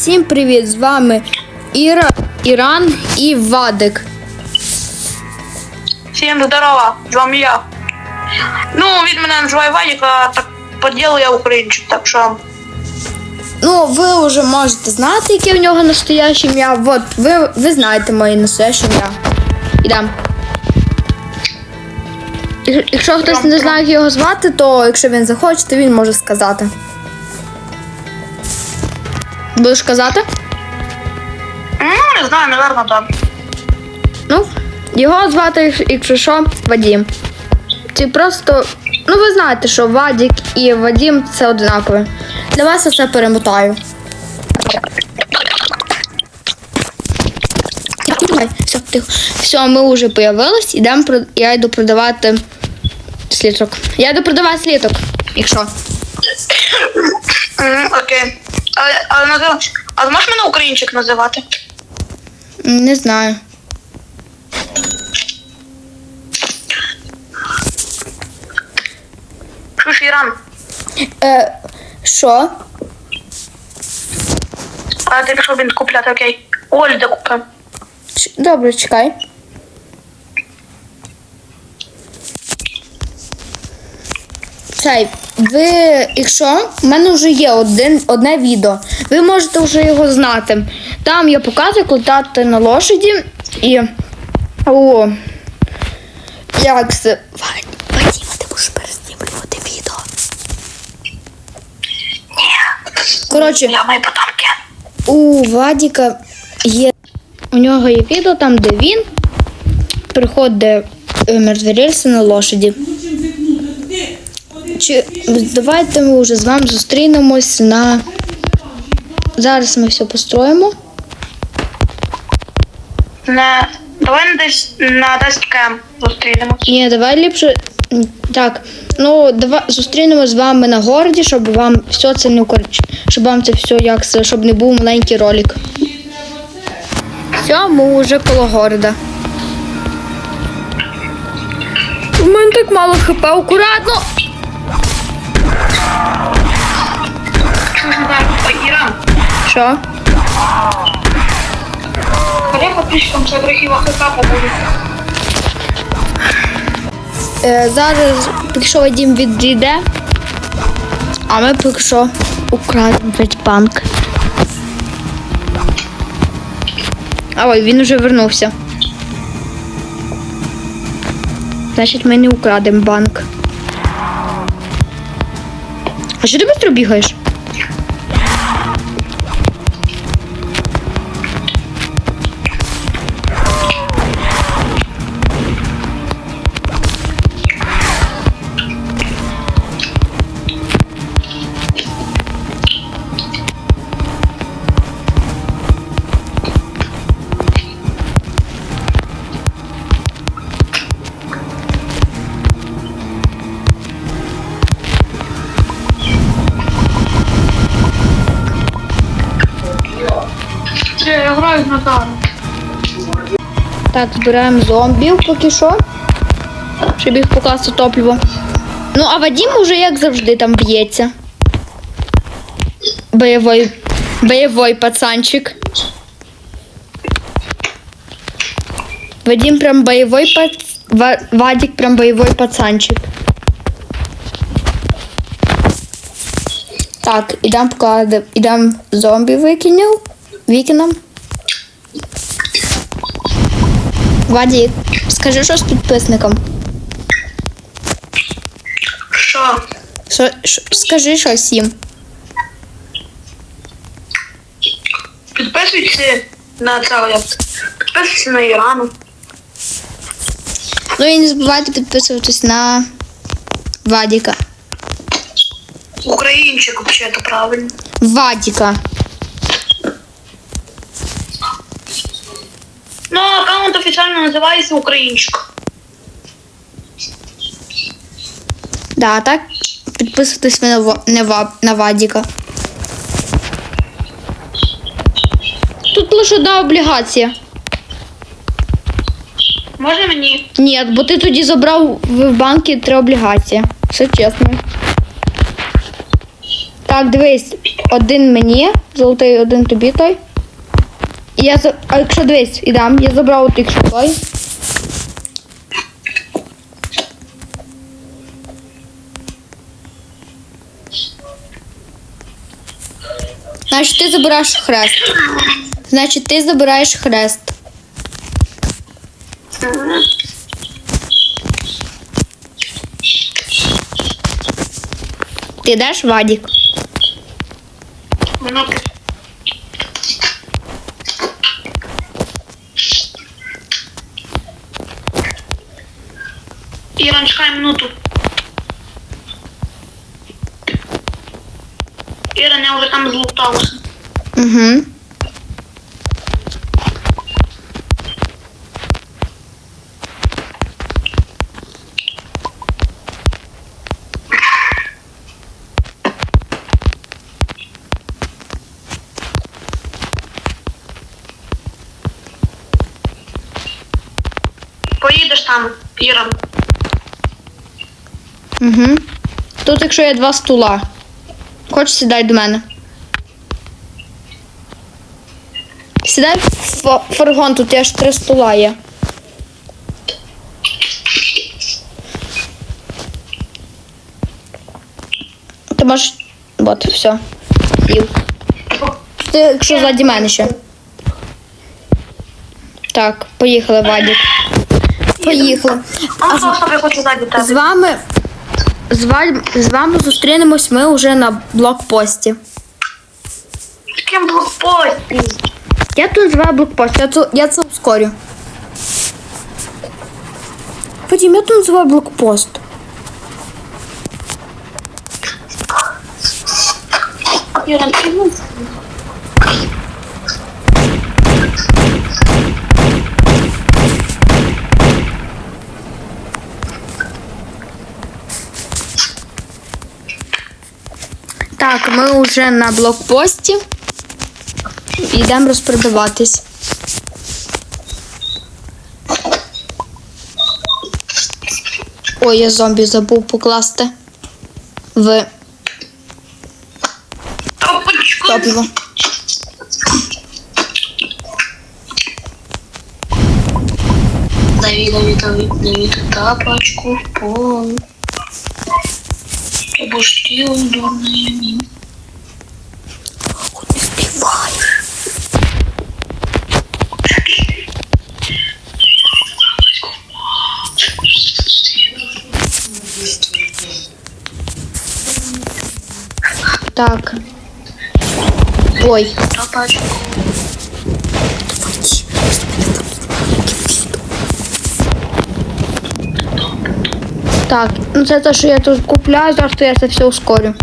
Всім привіт! З вами Іра, Іран і Вадик. Всем здорово, з вами я. Ну, від мене називає Вадик, а так по ділу я українчик, так що. Ну, ви вже можете знати, яке в нього настояще ім'я. От, ви, ви знаєте моє настояще ім'я. Ідем. Як- Якщо хтось не знає, як його звати, то якщо він захоче, то він може сказати. Будеш казати? Ну, не знаю, наверное, так. Ну, його звати, якщо- що, Вадім. Це просто. Ну, ви знаєте, що Вадік і Вадім це однакове. Для вас я це перемотаю. Все, тихо. Все, ми вже появились, ідемо я йду продавати сліток. Я йду продавати сліток, якщо. Окей. Але, але назив... А ти можеш мене українчик називати? М, Не знаю. Чуєш, Іран? Е, що? А ти пішов він купляти, окей. Оль, де купив. Ч- Добре, чекай. Цей, ви, якщо в мене вже є один, одне відео, ви можете вже його знати. Там я показую, як летати на лошаді і. О, як це. Вадь, ти будеш перезнімлювати відео. Коротше, Я мої потомки. у Вадіка є. У нього є відео там, де він приходить е, на лошаді. Чи давайте ми вже з вами зустрінемось на. Зараз ми все построїмо. Не... Давай на десь на десь зустрінемось. Ні, давай ліпше. Так, ну давай зустрінемось з вами на городі, щоб вам все це не укорч... щоб вам це все як щоб не був маленький ролик. Все, ми вже коло города. У мене так мало хп, акуратно. Що? Ходи подписчикам це трохи ВХК побуде. Е, зараз поки що Вадим відійде, а ми поки що украдемо банк. А ой, він вже вернувся. Значить, ми не украдемо банк. А що ти швидко бігаєш? Так, збираємо зомбів поки що. Щоб їх покласти топливо. Ну, а Вадим уже, як завжди, там б'ється. Бойовий, бойовий пацанчик. Вадим прям бойовий пац... Ва- Вадик прям бойовий пацанчик. Так, ідем покладемо. Ідем зомбі викинув. Викинем. Вадик, скажи щось підписникам. Що? Що, що, скажи щось їм. Підписуйся на це. Підписуйся на Ірану. Ну і не забувайте підписуватись на Вадіка. Українчик, взагалі, правильно. Вадіка. Ну, аккаунт офіційно називається Українчик. Да, так? Підписуйтесь на, Ва- на, на Вадіка. Тут лише одна облігація. Може мені? Ні, бо ти тоді забрав в банки три облігації. Все чесно. Так, дивись. Один мені, золотий, один тобі той. І я за... А якщо дивись, ідам, я забрав от якщо той. Значить, ти забираєш хрест. Значить, ти забираєш хрест. Ти йдеш, Вадік? Минуту. Іран, чекай минуту. Іран, я вже там злутався. Угу. Поїдеш там, Іран. Угу. Тут, якщо є два стула. Хочеш, сідай до мене. Сідай в фургон, тут аж три стула є. Ти можеш. От, все. Сів. Ти, якщо ззаді мене ще. Так, поїхали, Вадік. Поїхали. А З вами, з вами, з вами зустрінемось ми вже на блокпості. Яким ким блокпості? Я тут називаю блокпост, я це, я це ускорю. Потім я тут називаю блокпост. Я іди. Так, ми вже на блокпості. Йдемо розпродаватись. Ой, я зомбі забув покласти в топливо. Дави, дави, дави, дави тапочку в пол. Ты удобный. дурные Не співаєш. Так. Ой. Тапочку. Так, ну це те, що я тут купляю, завтра я це все ускорю.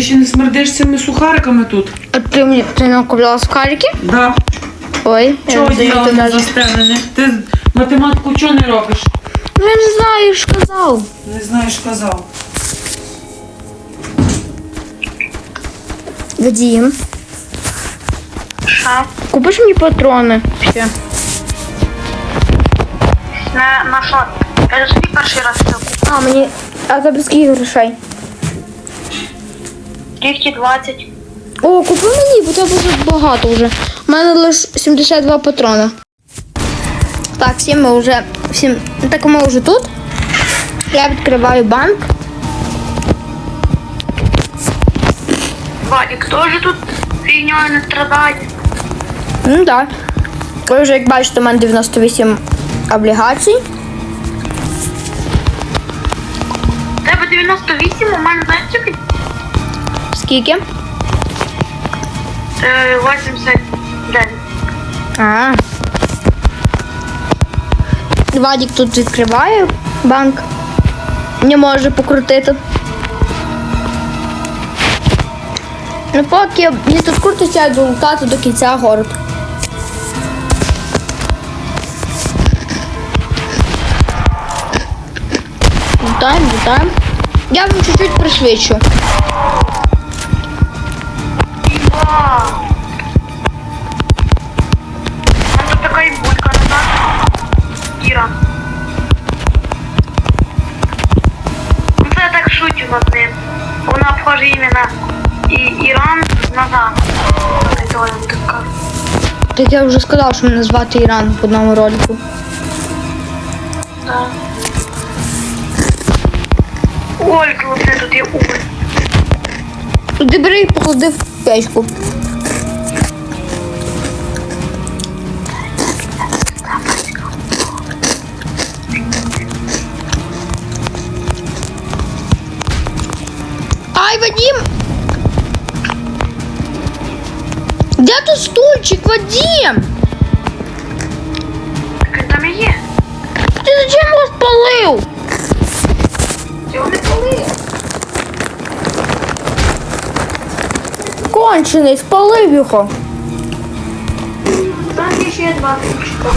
Ти ще не смердиш цими сухариками тут? А ти мені ти не купляла сухарики? Да. Ой, Чого ти не застелене? Ти математику чого не робиш? Ну я не знаю, я ж казав. Не знаєш, казав. Вадім, Ша. купиш мені патрони ще. На, на що? Я ж перший раз все купив. А, мені. А за скільки грошей? 220. О, купи мені, бо тебе тут багато вже. У мене лише 72 патрона. Так, всім ми вже. Всім. Так ми вже тут. Я відкриваю банк. Вадик теж тут фігньою не страдає. Ну так. Ви вже як бачите, у мене 98 облігацій. Тебе 98, у мене знаєш скільки? Скільки? Е, 89. А. Вадік тут відкриває Банк не може покрутити. Ну, поки не тут крутиться долутати до кінця город. Лутаємо, лутаємо. Я вам чуть-чуть пришвидшу. І Іран назад. Так я так я вже сказав, що мене звати Іран в одному ролику. Да. у класне тут є уголь. Туди бери і поклади в печку. Ай, Вадим! Де тут стульчик, Вадим? Так там і є. Ти зачем його спалив? Цього не. Кончений, спалив його. Там є ще два ключика.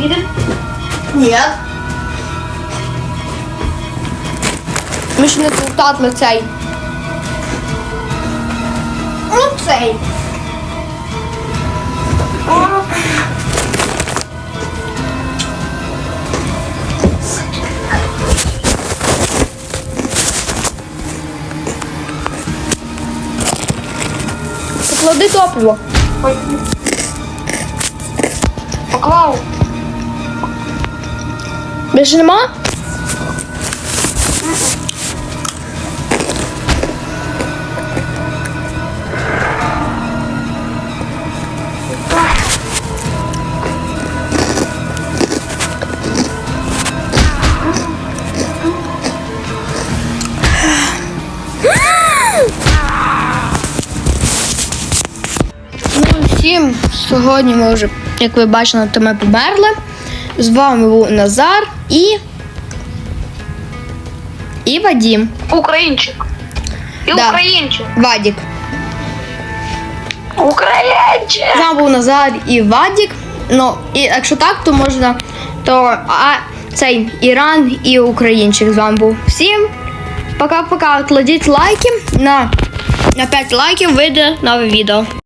Їдемо? Ні. Ми ж не тратили цей. Ну цей. Топливо. Ой. Поклав. Більше нема? Сьогодні ми вже, як ви бачили, то ми померли. З вами був Назар і. І Вадім. Українчик. І Да. українчик. Вадік. Українчик. З вами був Назар і Вадік. Ну, і якщо так, то можна. То а, цей Іран і Українчик з вами був. Всім пока-пока. Кладіть лайки. На, на 5 лайків вийде нове відео.